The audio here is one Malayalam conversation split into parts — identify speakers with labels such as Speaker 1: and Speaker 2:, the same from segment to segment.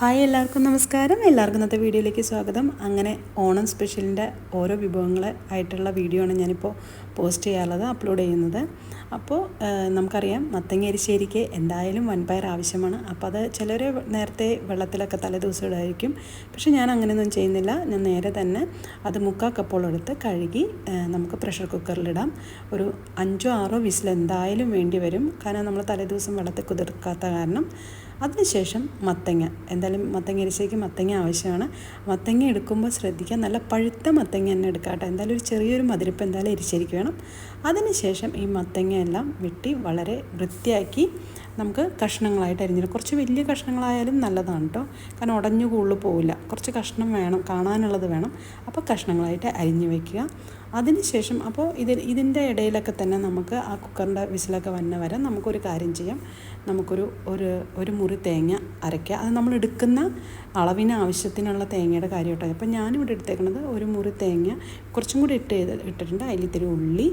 Speaker 1: ഹായ് എല്ലാവർക്കും നമസ്കാരം. എല്ലാവർക്കും ഇന്നത്തെ വീഡിയോയിലേക്ക് സ്വാഗതം. അങ്ങനെ ഓണം സ്പെഷ്യലിന്റെ ഓരോ വിഭവങ്ങൾ ആയിട്ടുള്ള വീഡിയോ ആണ് ഞാനിപ്പോൾ പോസ്റ്റ് ചെയ്യാനുള്ളത് അപ്ലോഡ് ചെയ്യുന്നത്. അപ്പോൾ നമുക്കറിയാം മത്തങ്ങ എരിശ്ശേരിക്ക് എന്തായാലും വൻപയർ ആവശ്യമാണ്. അപ്പോൾ അത് ചിലർ നേരത്തെ വെള്ളത്തിലൊക്കെ തലേ ദിവസം ഇടായിരിക്കും. പക്ഷേ ഞാൻ അങ്ങനെയൊന്നും ചെയ്യുന്നില്ല. ഞാൻ നേരെ തന്നെ അത് മുക്കാൽ കപ്പോളം എടുത്ത് കഴുകി നമുക്ക് പ്രഷർ കുക്കറിലിടാം ഒരു അഞ്ചോ ആറോ വിസിൽ എന്തായാലും വേണ്ടി വരും. കാരണം നമ്മൾ തലേദിവസം വെള്ളത്തിൽ കുതിർക്കാത്ത കാരണം. അതിനുശേഷം മത്തങ്ങ. എന്തായാലും മത്തങ്ങ അരിശയ്ക്ക് മത്തങ്ങ ആവശ്യമാണ്. മത്തങ്ങ എടുക്കുമ്പോൾ ശ്രദ്ധിക്കുക. നല്ല പഴുത്ത മത്തങ്ങ തന്നെ എടുക്കാം കേട്ടോ. എന്തായാലും ഒരു ചെറിയൊരു മതിരിപ്പ് എന്തായാലും എരിശേരിക്ക് വേണം. അതിനുശേഷം ഈ മത്തങ്ങ എല്ലാം വെട്ടി വളരെ വൃത്തിയാക്കി നമുക്ക് കഷ്ണങ്ങളായിട്ട് അരിഞ്ഞിടും. കുറച്ച് വലിയ കഷ്ണങ്ങളായാലും നല്ലതാണ് കേട്ടോ. കാരണം ഉടഞ്ഞു കൂടുതൽ പോവില്ല. കുറച്ച് കഷ്ണം വേണം. കാണാനുള്ളത് വേണം. അപ്പോൾ കഷ്ണങ്ങളായിട്ട് അരിഞ്ഞു വയ്ക്കുക. അതിനുശേഷം അപ്പോൾ ഇതിൽ ഇതിന്റെ ഇടയിലൊക്കെ തന്നെ നമുക്ക് ആ കുക്കറിന്റെ വിസിലൊക്കെ വന്ന വരെ നമുക്കൊരു കാര്യം ചെയ്യാം. നമുക്കൊരു ഒരു ഒരു മുറി തേങ്ങ അരയ്ക്കുക. അത് നമ്മൾ എടുക്കുന്ന അളവിന് ആവശ്യത്തിനുള്ള തേങ്ങയുടെ കാര്യം കേട്ടോ അപ്പോൾ ഞാനിവിടെ എടുത്തേക്കുന്നത് ഒരു മുറി തേങ്ങ കുറച്ചും കൂടി ഇട്ട് ചെയ്ത് ഇട്ടിട്ടുണ്ട്. അതിൽ ഇത്തിരി ഉള്ളി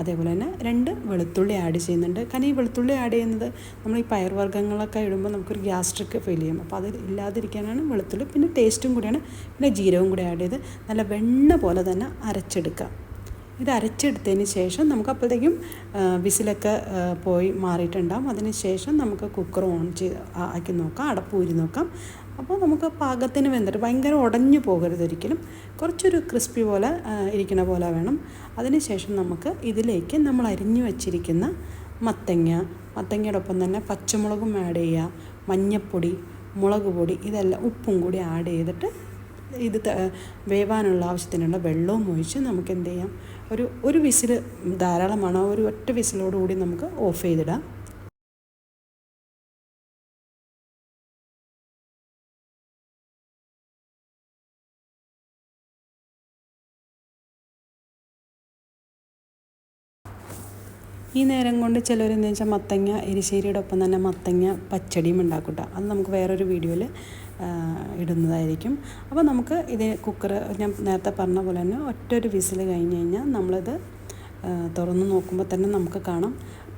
Speaker 1: അതേപോലെ തന്നെ രണ്ട് വെളുത്തുള്ളി ആഡ് ചെയ്യുന്നുണ്ട്. കാരണം ഈ വെളുത്തുള്ളി ആഡ് ചെയ്യുന്നത് നമ്മൾ ഈ പയർവർഗങ്ങളൊക്കെ ഇടുമ്പോൾ നമുക്കൊരു ഗ്യാസ്ട്രിക് ഫീൽ ചെയ്യും. അപ്പോൾ അത് ഇല്ലാതിരിക്കാനാണ് വെളുത്തുള്ളി. പിന്നെ ടേസ്റ്റും കൂടിയാണ്. പിന്നെ ജീരകവും കൂടി ആഡ് ചെയ്ത് നല്ല വെണ്ണ പോലെ തന്നെ അരച്ചെടുക്കുക. ഇത് അരച്ചെടുത്തതിന് ശേഷം നമുക്ക് അപ്പോഴത്തേക്കും വിസിലൊക്കെ പോയി മാറിയിട്ടുണ്ടാകും അതിന് ശേഷം നമുക്ക് കുക്കർ ഓൺ ചെയ്ത് ആക്കി നോക്കാം. അടപ്പ് ഊരി നോക്കാം. അപ്പോൾ നമുക്ക് പാകത്തിന് വെന്തിട്ട് ഭയങ്കര ഉടഞ്ഞു പോകരുത് ഒരിക്കലും. കുറച്ചൊരു ക്രിസ്പി പോലെ ഇരിക്കുന്ന പോലെ വേണം. അതിന് ശേഷം നമുക്ക് ഇതിലേക്ക് നമ്മൾ അരിഞ്ഞു വച്ചിരിക്കുന്ന മത്തങ്ങ മത്തങ്ങയോടൊപ്പം തന്നെ പച്ചമുളകും ആഡ് ചെയ്യുക മഞ്ഞൾപ്പൊടി മുളക് പൊടി ഇതെല്ലാം ഉപ്പും കൂടി ആഡ് ചെയ്തിട്ട് ഇത് വേവാനുള്ള ആവശ്യത്തിനുള്ള വെള്ളവും ഒഴിച്ച് നമുക്ക് എന്ത് ചെയ്യാം ഒരു ഒരു വിസിൽ ധാരാളമാണ്. ഒരു ഒറ്റ വിസിലോടുകൂടി നമുക്ക് ഓഫ് ചെയ്തിടാം. ഈ നേരം കൊണ്ട് ചിലർ എന്താ വെച്ചാൽ മത്തങ്ങ എരിശ്ശേരിയുടെ ഒപ്പം തന്നെ മത്തങ്ങ പച്ചടിയും ഉണ്ടാക്കട്ടെ അത് നമുക്ക് വേറൊരു വീഡിയോയിൽ ഇടുന്നതായിരിക്കും. അപ്പോൾ നമുക്ക് ഇത് കുക്കർ ഞാൻ നേരത്തെ പറഞ്ഞ പോലെ തന്നെ ഒറ്റ ഒരു വിസിൽ കഴിഞ്ഞ് കഴിഞ്ഞാൽ നമ്മളിത് തുറന്ന് നോക്കുമ്പോൾ തന്നെ നമുക്ക് കാണാം.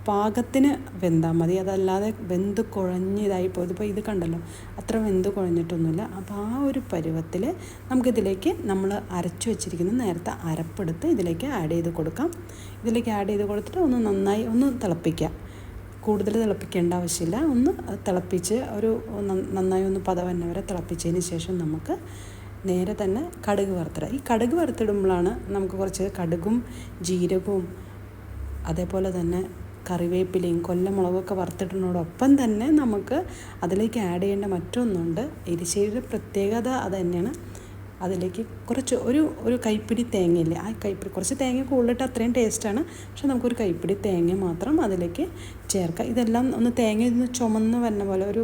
Speaker 1: പാകത്തിന് വെന്താൽ മതി. അതല്ലാതെ വെന്ത് കുഴഞ്ഞതായി പോയത് ഇപ്പോൾ ഇത് കണ്ടല്ലോ അത്ര വെന്ത് കുഴഞ്ഞിട്ടൊന്നുമില്ല. അപ്പോൾ ആ ഒരു പരുവത്തിൽ നമുക്കിതിലേക്ക് നമ്മൾ അരച്ചു വെച്ചിരിക്കുന്ന നേരത്തെ അരപ്പെടുത്ത് ഇതിലേക്ക് ആഡ് ചെയ്ത് കൊടുക്കാം. ഇതിലേക്ക് ആഡ് ചെയ്ത് കൊടുത്തിട്ട് ഒന്ന് നന്നായി ഒന്ന് തിളപ്പിക്കാം കൂടുതൽ തിളപ്പിക്കേണ്ട ആവശ്യമില്ല. ഒന്ന് തിളപ്പിച്ച് ഒരു നന്നായി ഒന്ന് പതവന്നെ വരെ തിളപ്പിച്ചതിന് ശേഷം നമുക്ക് നേരെ തന്നെ കടുക് വറുത്തിടുക ഈ കടുക് വറുത്തിടുമ്പോഴാണ് നമുക്ക് കുറച്ച് കടുകും ജീരകവും അതേപോലെ തന്നെ കറിവേപ്പിലയും കൊല്ലമുളകൊക്കെ വറുത്തിടുന്നതോടൊപ്പം തന്നെ നമുക്ക് അതിലേക്ക് ആഡ് ചെയ്യേണ്ട മറ്റൊന്നുണ്ട്. എരിശ്ശേരിയുടെ പ്രത്യേകത അത് തന്നെയാണ്. അതിലേക്ക് കുറച്ച് ഒരു ഒരു കൈപ്പിടി തേങ്ങയില്ലേ ആ കൈപ്പിടി കുറച്ച് തേങ്ങ കൂടുതലിട്ട് അത്രയും ടേസ്റ്റാണ് പക്ഷെ നമുക്കൊരു കൈപ്പിടി തേങ്ങ മാത്രം അതിലേക്ക് ചേർക്കാം. ഇതെല്ലാം ഒന്ന് തേങ്ങ ഒന്ന് ചുമന്ന് വരുന്ന പോലെ ഒരു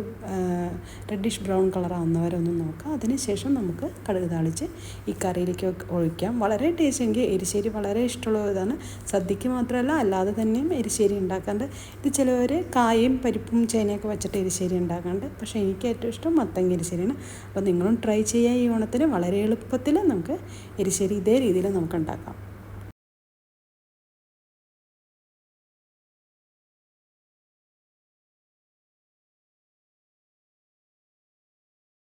Speaker 1: റെഡിഷ് ബ്രൗൺ കളർ ആവുന്ന വരെ ഒന്ന് നോക്കാം. അതിനുശേഷം നമുക്ക് കടുക് താളിച്ച് ഈ കറിയിലേക്ക് ഒഴിക്കാം. വളരെ ടേസ്റ്റ് എനിക്ക് എരിശ്ശേരി വളരെ ഇഷ്ടമുള്ള ഇതാണ്. സദ്യക്ക് മാത്രമല്ല അല്ലാതെ തന്നെയും എരിശ്ശേരി ഉണ്ടാക്കാണ്ട്. ഇത് ചിലവർ കായും പരിപ്പും ചേനയൊക്കെ വെച്ചിട്ട് എരിശ്ശേരി ഉണ്ടാക്കാണ്ട് പക്ഷേ എനിക്ക് ഏറ്റവും ഇഷ്ടം മത്തങ്ങ എരിശ്ശേരിയാണ്. അപ്പോൾ നിങ്ങളും ട്രൈ ചെയ്യുക ഈ ഓണത്തിന്. വളരെ എളുപ്പത്തിൽ നമുക്ക് എരിശ്ശേരി ഇതേ രീതിയിൽ നമുക്ക് ഉണ്ടാക്കാം